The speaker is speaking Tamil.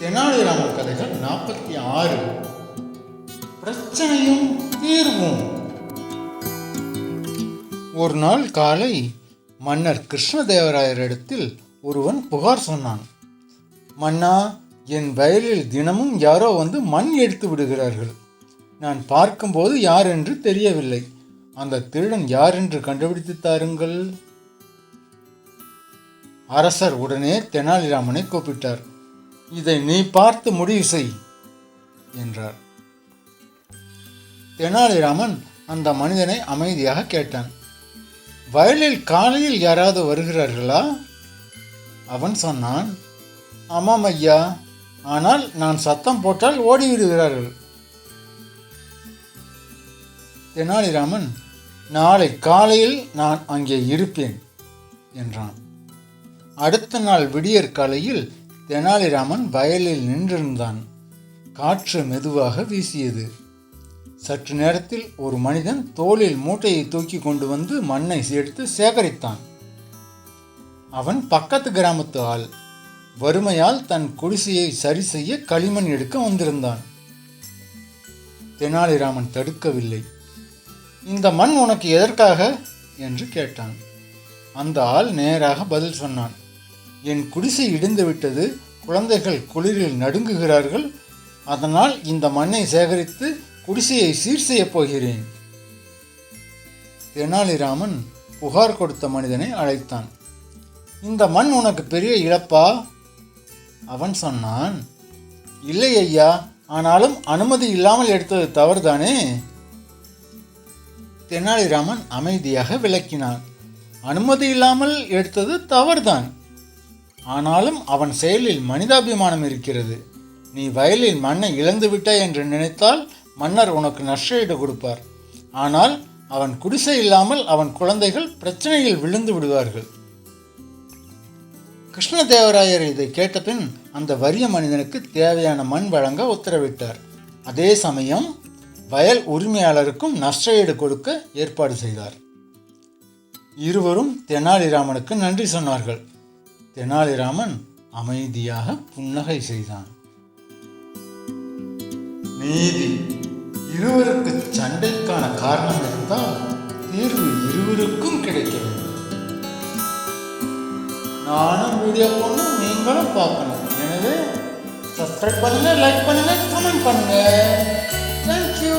தெனாலிராமன் கதைகள் நாற்பத்தி ஆறு. பிரச்சனையும் தீர்வும். ஒரு நாள் காலை மன்னர் கிருஷ்ணதேவராயர் இடத்தில் ஒருவன் புகார் சொன்னான். மன்னா என் வயலில் தினமும் யாரோ வந்து மண் எடுத்து விடுகிறார்கள். நான் பார்க்கும்போது யார் என்று தெரியவில்லை. அந்த திருடன் யார் என்று கண்டுபிடித்து தாருங்கள். அரசர் உடனே தெனாலிராமனை கூப்பிட்டார். இதை நீ பார்த்து முடிவு செய் என்றார். தெனாலிராமன் அந்த மனிதனை அமைதியாக கேட்டான். வயலில் காலையில் யாராவது வருகிறார்களா? அவன் சொன்னான் ஆமாம் ஐயா ஆனால் நான் சத்தம் போட்டால் ஓடிவிடுகிறார்கள். தெனாலிராமன் நாளை காலையில் நான் அங்கே இருப்பேன் என்றான். அடுத்த நாள் விடியற் காலையில் தெனாலிராமன் வயலில் நின்றிருந்தான். காற்று மெதுவாக வீசியது. சற்று நேரத்தில் ஒரு மனிதன் தோளில் மூட்டையை தூக்கி கொண்டு வந்து மண்ணை எடுத்து சேகரித்தான். அவன் பக்கத்து கிராமத்து ஆள். வறுமையால் தன் குடிசையை சரி செய்ய களிமண் எடுக்க வந்திருந்தான். தெனாலிராமன் தடுக்கவில்லை. இந்த மண் உனக்கு எதற்காக? என்று கேட்டான். அந்த ஆள் நேராக பதில் சொன்னான். என் குடிசை இடிந்து விட்டது. குழந்தைகள் குளிரில் நடுங்குகிறார்கள். அதனால் இந்த மண்ணை சேகரித்து குடிசையை சீர் செய்யப் போகிறேன். தெனாலிராமன் புகார் கொடுத்த மனிதனை அழைத்தான். இந்த மண் உனக்கு பெரிய இழப்பா? அவன் சொன்னான் இல்லை ஐயா ஆனாலும் அனுமதி இல்லாமல் எடுத்தது தவறுதானே? தெனாலிராமன் அமைதியாக விளக்கினான். அனுமதி இல்லாமல் எடுத்தது தவறுதான். ஆனாலும் அவன் செயலில் மனிதாபிமானம் இருக்கிறது. நீ வயலில் மண்ணை இழந்துவிட்டாய் என்று நினைத்தால் மன்னர் உனக்கு நஷ்டஈடு கொடுப்பார். ஆனால் அவன் குடிசை இல்லாமல் அவன் குழந்தைகள் பிரச்சனையில் விழுந்து விடுவார்கள். கிருஷ்ணதேவராயர் இதை கேட்டபின் அந்த வறிய மனிதனுக்கு தேவையான மண் வழங்க உத்தரவிட்டார். அதே சமயம் வயல் உரிமையாளருக்கும் நஷ்டஈடு கொடுக்க ஏற்பாடு செய்தார். இருவரும் தெனாலிராமனுக்கு நன்றி சொன்னார்கள். தெனாலிராமன் அமைதியாக புன்னகை செய்தான். நீதி இருவருக்கு சண்டைக்கான காரணம் இருந்தால் தீர்வு இருவருக்கும் கிடைக்க வேண்டும். நானும் வீடியோ போடணும் நீங்களும் பார்க்கணும். எனவே சப்ஸ்கிரைப் பண்ணுங்க லைக் பண்ணுங்க கமெண்ட் பண்ணுங்க. தேங்க்யூ